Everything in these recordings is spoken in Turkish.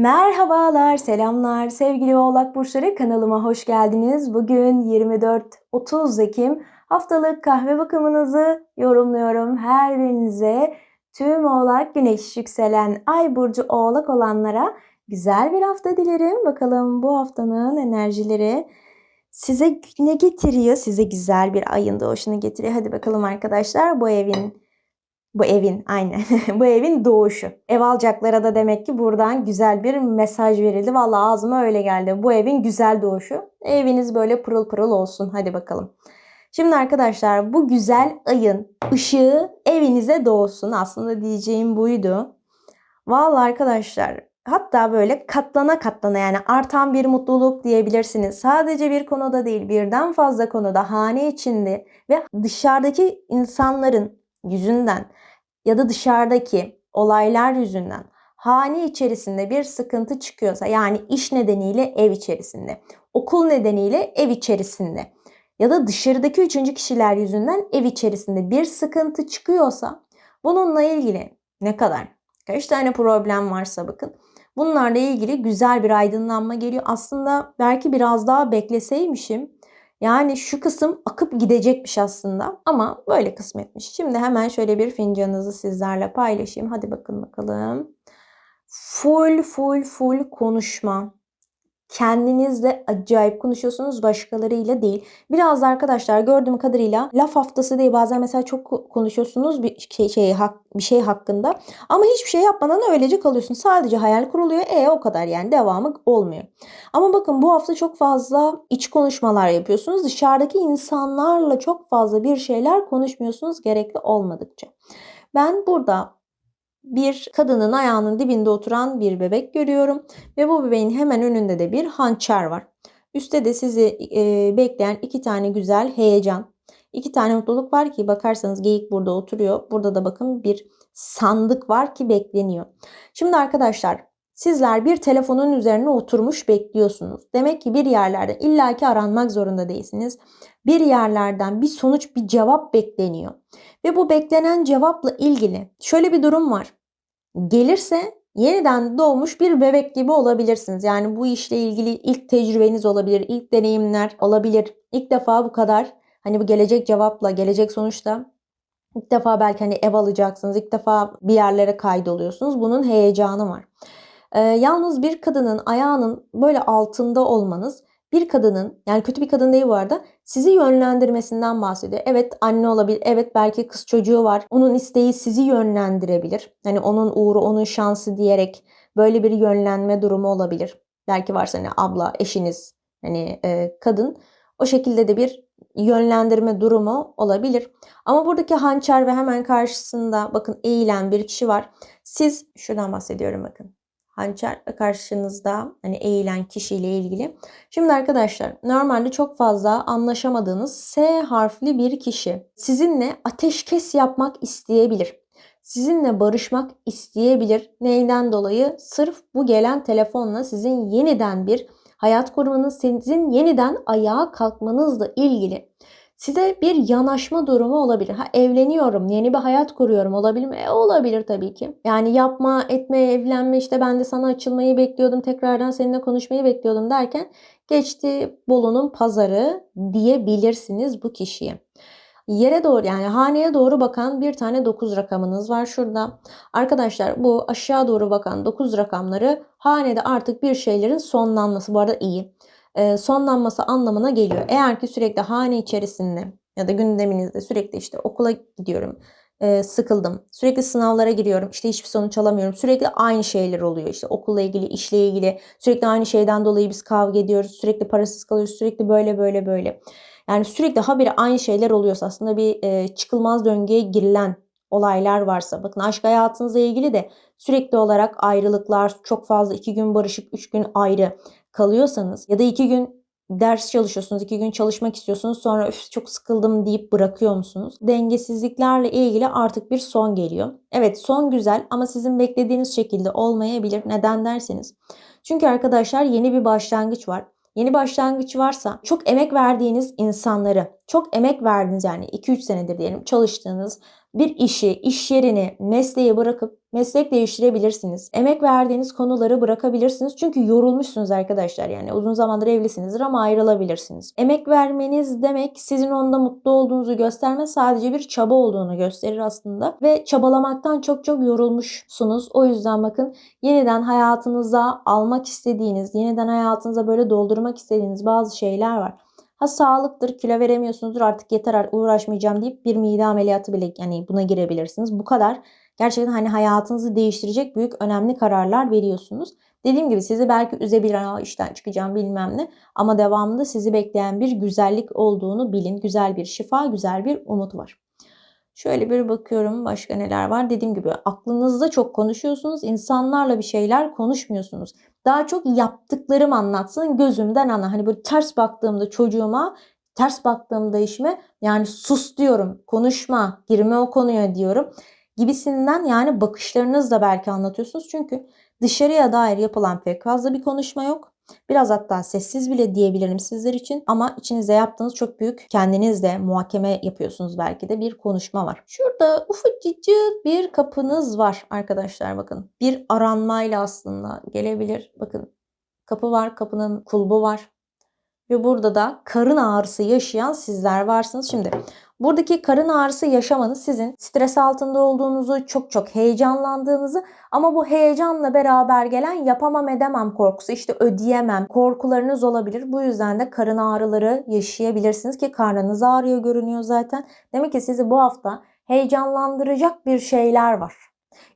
Merhabalar, selamlar sevgili Oğlak Burçları kanalıma hoş geldiniz. Bugün 24-30 Ekim haftalık kahve bakımınızı yorumluyorum her birinize. Tüm Oğlak Güneş yükselen Ay Burcu Oğlak olanlara güzel bir hafta dilerim. Bakalım bu haftanın enerjileri size ne getiriyor? Size güzel bir ayın doğuşunu getiriyor. Hadi bakalım arkadaşlar bu evin bu evin aynen. bu evin doğuşu. Ev alacaklara da demek ki buradan güzel bir mesaj verildi. Vallahi ağzıma öyle geldi. Bu evin güzel doğuşu. Eviniz böyle pırıl pırıl olsun. Hadi bakalım. Şimdi arkadaşlar bu güzel ayın ışığı evinize doğsun. Aslında diyeceğim buydu. Vallahi arkadaşlar hatta böyle katlana katlana yani artan bir mutluluk diyebilirsiniz. Sadece bir konuda değil birden fazla konuda hane içinde ve dışarıdaki insanların yüzünden ya da dışarıdaki olaylar yüzünden hane içerisinde bir sıkıntı çıkıyorsa yani iş nedeniyle ev içerisinde, okul nedeniyle ev içerisinde ya da dışarıdaki üçüncü kişiler yüzünden ev içerisinde bir sıkıntı çıkıyorsa bununla ilgili ne kadar kaç tane problem varsa bakın bunlarla ilgili güzel bir aydınlanma geliyor. Aslında belki biraz daha bekleseymişim yani şu kısım akıp gidecekmiş aslında ama böyle kısmetmiş. Şimdi hemen şöyle bir fincanınızı sizlerle paylaşayım. Hadi bakın bakalım. Full full full konuşma kendinizle acayip konuşuyorsunuz başkalarıyla değil. Biraz da arkadaşlar gördüğüm kadarıyla laf haftası değil bazen mesela çok konuşuyorsunuz bir şey, şey bir şey hakkında ama hiçbir şey yapmadan öylece kalıyorsun. Sadece hayal kuruluyor. E o kadar yani devamı olmuyor. Ama bakın bu hafta çok fazla iç konuşmalar yapıyorsunuz. Dışarıdaki insanlarla çok fazla bir şeyler konuşmuyorsunuz gerekli olmadıkça. Ben burada bir kadının ayağının dibinde oturan bir bebek görüyorum ve bu bebeğin hemen önünde de bir hançer var. Üstte de sizi e, bekleyen iki tane güzel heyecan, iki tane mutluluk var ki bakarsanız geyik burada oturuyor. Burada da bakın bir sandık var ki bekleniyor. Şimdi arkadaşlar sizler bir telefonun üzerine oturmuş bekliyorsunuz. Demek ki bir yerlerden illaki aranmak zorunda değilsiniz. Bir yerlerden bir sonuç, bir cevap bekleniyor. Ve bu beklenen cevapla ilgili şöyle bir durum var. Gelirse yeniden doğmuş bir bebek gibi olabilirsiniz. Yani bu işle ilgili ilk tecrübeniz olabilir, ilk deneyimler olabilir. İlk defa bu kadar hani bu gelecek cevapla, gelecek sonuçta ilk defa belki hani ev alacaksınız, ilk defa bir yerlere kaydoluyorsunuz. Bunun heyecanı var. Ee, yalnız bir kadının ayağının böyle altında olmanız bir kadının yani kötü bir kadın değil bu arada sizi yönlendirmesinden bahsediyor. Evet anne olabilir. Evet belki kız çocuğu var. Onun isteği sizi yönlendirebilir. Hani onun uğru, onun şansı diyerek böyle bir yönlenme durumu olabilir. Belki varsa hani abla, eşiniz, hani e, kadın. O şekilde de bir yönlendirme durumu olabilir. Ama buradaki hançer ve hemen karşısında bakın eğilen bir kişi var. Siz şuradan bahsediyorum bakın hançer karşınızda hani eğilen kişiyle ilgili. Şimdi arkadaşlar normalde çok fazla anlaşamadığınız S harfli bir kişi sizinle ateşkes yapmak isteyebilir. Sizinle barışmak isteyebilir. Neyden dolayı? Sırf bu gelen telefonla sizin yeniden bir hayat kurmanız, sizin yeniden ayağa kalkmanızla ilgili size bir yanaşma durumu olabilir. Ha evleniyorum, yeni bir hayat kuruyorum olabilir mi? E, olabilir tabii ki. Yani yapma, etme, evlenme işte ben de sana açılmayı bekliyordum, tekrardan seninle konuşmayı bekliyordum derken geçti Bolu'nun pazarı diyebilirsiniz bu kişiye. Yere doğru yani haneye doğru bakan bir tane 9 rakamınız var şurada. Arkadaşlar bu aşağı doğru bakan 9 rakamları hanede artık bir şeylerin sonlanması. Bu arada iyi e, sonlanması anlamına geliyor. Eğer ki sürekli hane içerisinde ya da gündeminizde sürekli işte okula gidiyorum, e, sıkıldım, sürekli sınavlara giriyorum, işte hiçbir sonuç alamıyorum, sürekli aynı şeyler oluyor. İşte okulla ilgili, işle ilgili, sürekli aynı şeyden dolayı biz kavga ediyoruz, sürekli parasız kalıyoruz, sürekli böyle böyle böyle. Yani sürekli habire aynı şeyler oluyorsa aslında bir e, çıkılmaz döngüye girilen olaylar varsa bakın aşk hayatınızla ilgili de sürekli olarak ayrılıklar çok fazla iki gün barışık üç gün ayrı kalıyorsanız ya da iki gün ders çalışıyorsunuz, iki gün çalışmak istiyorsunuz sonra öf çok sıkıldım deyip bırakıyor musunuz? Dengesizliklerle ilgili artık bir son geliyor. Evet son güzel ama sizin beklediğiniz şekilde olmayabilir. Neden derseniz. Çünkü arkadaşlar yeni bir başlangıç var. Yeni başlangıç varsa çok emek verdiğiniz insanları, çok emek verdiğiniz yani 2-3 senedir diyelim çalıştığınız bir işi, iş yerini, mesleği bırakıp meslek değiştirebilirsiniz. Emek verdiğiniz konuları bırakabilirsiniz. Çünkü yorulmuşsunuz arkadaşlar. Yani uzun zamandır evlisinizdir ama ayrılabilirsiniz. Emek vermeniz demek sizin onda mutlu olduğunuzu göstermez. Sadece bir çaba olduğunu gösterir aslında. Ve çabalamaktan çok çok yorulmuşsunuz. O yüzden bakın yeniden hayatınıza almak istediğiniz, yeniden hayatınıza böyle doldurmak istediğiniz bazı şeyler var. Ha sağlıktır, kilo veremiyorsunuzdur artık yeter uğraşmayacağım deyip bir mide ameliyatı bile yani buna girebilirsiniz. Bu kadar gerçekten hani hayatınızı değiştirecek büyük önemli kararlar veriyorsunuz. Dediğim gibi sizi belki üzebilir, Aa, işten çıkacağım bilmem ne ama devamında sizi bekleyen bir güzellik olduğunu bilin. Güzel bir şifa, güzel bir umut var. Şöyle bir bakıyorum başka neler var. Dediğim gibi aklınızda çok konuşuyorsunuz. insanlarla bir şeyler konuşmuyorsunuz. Daha çok yaptıklarım anlatsın gözümden ana. Hani böyle ters baktığımda çocuğuma, ters baktığımda işime yani sus diyorum, konuşma, girme o konuya diyorum gibisinden yani bakışlarınızla belki anlatıyorsunuz. Çünkü dışarıya dair yapılan pek fazla bir konuşma yok. Biraz hatta sessiz bile diyebilirim sizler için ama içinizde yaptığınız çok büyük kendinizle muhakeme yapıyorsunuz belki de bir konuşma var. Şurada ufacık bir kapınız var arkadaşlar bakın. Bir aranmayla aslında gelebilir. Bakın kapı var kapının kulbu var. Ve burada da karın ağrısı yaşayan sizler varsınız. Şimdi Buradaki karın ağrısı yaşamanız sizin stres altında olduğunuzu, çok çok heyecanlandığınızı ama bu heyecanla beraber gelen yapamam edemem korkusu, işte ödeyemem korkularınız olabilir. Bu yüzden de karın ağrıları yaşayabilirsiniz ki karnınız ağrıyor görünüyor zaten. Demek ki sizi bu hafta heyecanlandıracak bir şeyler var.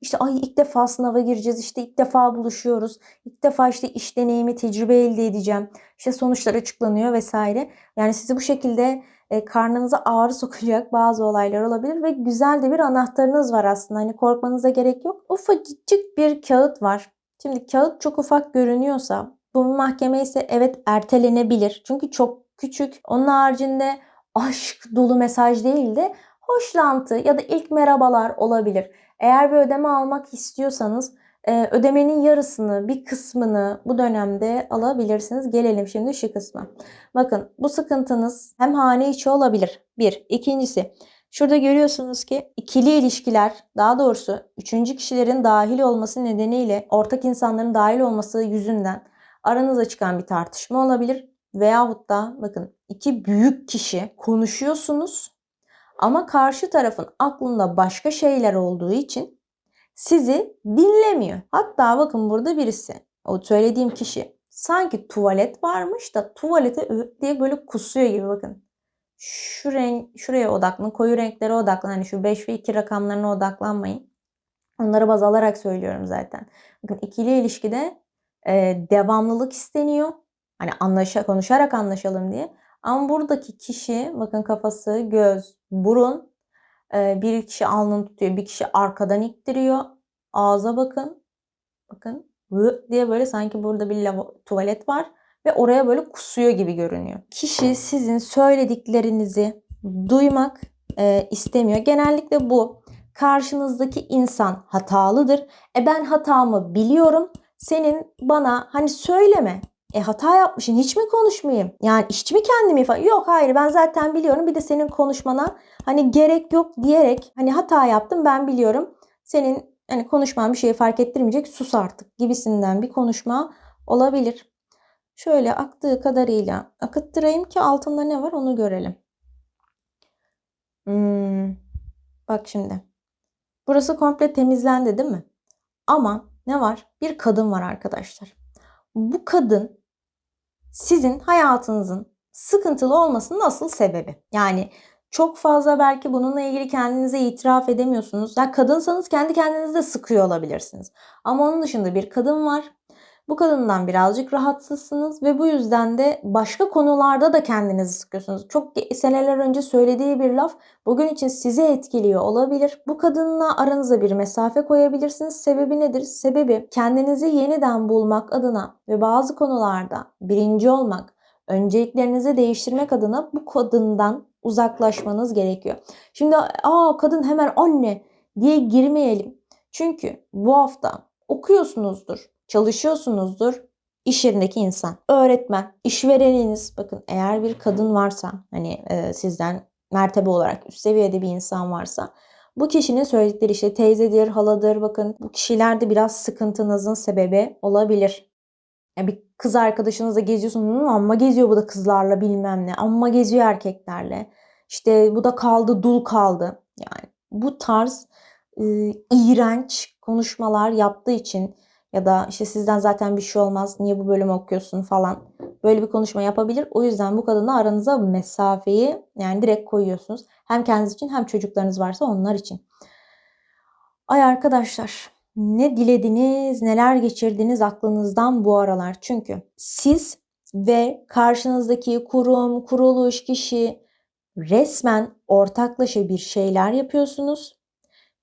İşte ay ilk defa sınava gireceğiz, işte ilk defa buluşuyoruz, ilk defa işte iş deneyimi, tecrübe elde edeceğim, işte sonuçlar açıklanıyor vesaire. Yani sizi bu şekilde e, karnınıza ağrı sokacak bazı olaylar olabilir ve güzel de bir anahtarınız var aslında. Hani korkmanıza gerek yok. Ufacık bir kağıt var. Şimdi kağıt çok ufak görünüyorsa bu mahkeme ise evet ertelenebilir. Çünkü çok küçük. Onun haricinde aşk dolu mesaj değil de hoşlantı ya da ilk merhabalar olabilir. Eğer bir ödeme almak istiyorsanız ödemenin yarısını, bir kısmını bu dönemde alabilirsiniz. Gelelim şimdi şu kısma. Bakın bu sıkıntınız hem hane içi olabilir. Bir. İkincisi şurada görüyorsunuz ki ikili ilişkiler daha doğrusu üçüncü kişilerin dahil olması nedeniyle ortak insanların dahil olması yüzünden aranıza çıkan bir tartışma olabilir. Veyahut da bakın iki büyük kişi konuşuyorsunuz ama karşı tarafın aklında başka şeyler olduğu için sizi dinlemiyor. Hatta bakın burada birisi o söylediğim kişi sanki tuvalet varmış da tuvalete diye böyle kusuyor gibi bakın. Şu renk, şuraya odaklanın. Koyu renklere odaklanın. Hani şu 5 ve 2 rakamlarına odaklanmayın. Onları baz alarak söylüyorum zaten. Bakın ikili ilişkide e, devamlılık isteniyor. Hani anlaşa, konuşarak anlaşalım diye. Ama buradaki kişi bakın kafası, göz, burun bir kişi alnını tutuyor, bir kişi arkadan ittiriyor. Ağza bakın. Bakın vı diye böyle sanki burada bir lavo, tuvalet var ve oraya böyle kusuyor gibi görünüyor. Kişi sizin söylediklerinizi duymak e, istemiyor. Genellikle bu karşınızdaki insan hatalıdır. E ben hatamı biliyorum. Senin bana hani söyleme. E hata yapmışsın hiç mi konuşmayayım? Yani hiç mi kendimi ifade? Yok hayır ben zaten biliyorum. Bir de senin konuşmana hani gerek yok diyerek hani hata yaptım ben biliyorum. Senin hani konuşman bir şeyi fark ettirmeyecek sus artık gibisinden bir konuşma olabilir. Şöyle aktığı kadarıyla akıttırayım ki altında ne var onu görelim. Hmm, bak şimdi. Burası komple temizlendi değil mi? Ama ne var? Bir kadın var arkadaşlar. Bu kadın sizin hayatınızın sıkıntılı olmasının asıl sebebi. Yani çok fazla belki bununla ilgili kendinize itiraf edemiyorsunuz. Ya kadınsanız kendi kendinizi de sıkıyor olabilirsiniz. Ama onun dışında bir kadın var bu kadından birazcık rahatsızsınız ve bu yüzden de başka konularda da kendinizi sıkıyorsunuz. Çok seneler önce söylediği bir laf bugün için sizi etkiliyor olabilir. Bu kadınla aranıza bir mesafe koyabilirsiniz. Sebebi nedir? Sebebi kendinizi yeniden bulmak adına ve bazı konularda birinci olmak, önceliklerinizi değiştirmek adına bu kadından uzaklaşmanız gerekiyor. Şimdi aa kadın hemen anne diye girmeyelim. Çünkü bu hafta okuyorsunuzdur çalışıyorsunuzdur. iş yerindeki insan, öğretmen, işvereniniz bakın eğer bir kadın varsa hani e, sizden mertebe olarak üst seviyede bir insan varsa bu kişinin söyledikleri işte teyzedir, haladır bakın bu kişiler de biraz sıkıntınızın sebebi olabilir. Yani bir kız arkadaşınızla geziyorsunuz "Hı, amma geziyor bu da kızlarla bilmem ne amma geziyor erkeklerle işte bu da kaldı dul kaldı yani bu tarz e, iğrenç konuşmalar yaptığı için ya da işte sizden zaten bir şey olmaz niye bu bölümü okuyorsun falan böyle bir konuşma yapabilir. O yüzden bu kadınla aranıza mesafeyi yani direkt koyuyorsunuz. Hem kendiniz için hem çocuklarınız varsa onlar için. Ay arkadaşlar ne dilediniz, neler geçirdiniz aklınızdan bu aralar. Çünkü siz ve karşınızdaki kurum, kuruluş, kişi resmen ortaklaşa bir şeyler yapıyorsunuz.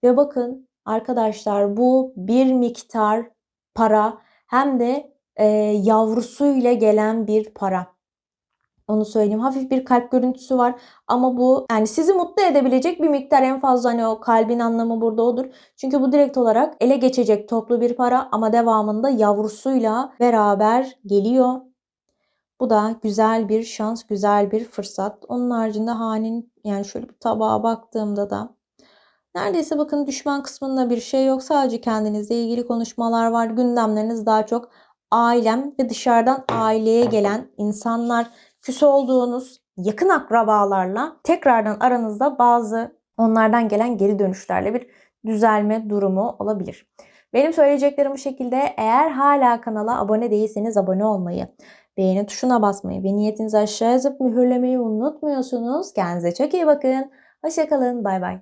Ve bakın arkadaşlar bu bir miktar para hem de e, yavrusuyla gelen bir para. Onu söyleyeyim. Hafif bir kalp görüntüsü var ama bu yani sizi mutlu edebilecek bir miktar en fazla hani o kalbin anlamı burada odur. Çünkü bu direkt olarak ele geçecek toplu bir para ama devamında yavrusuyla beraber geliyor. Bu da güzel bir şans, güzel bir fırsat. Onun haricinde hanin yani şöyle bir tabağa baktığımda da neredeyse bakın düşman kısmında bir şey yok. Sadece kendinizle ilgili konuşmalar var. Gündemleriniz daha çok ailem ve dışarıdan aileye gelen insanlar küs olduğunuz yakın akrabalarla tekrardan aranızda bazı onlardan gelen geri dönüşlerle bir düzelme durumu olabilir. Benim söyleyeceklerim bu şekilde. Eğer hala kanala abone değilseniz abone olmayı, beğeni tuşuna basmayı ve niyetinizi aşağı yazıp mühürlemeyi unutmuyorsunuz. Kendinize çok iyi bakın. Hoşçakalın. Bay bay.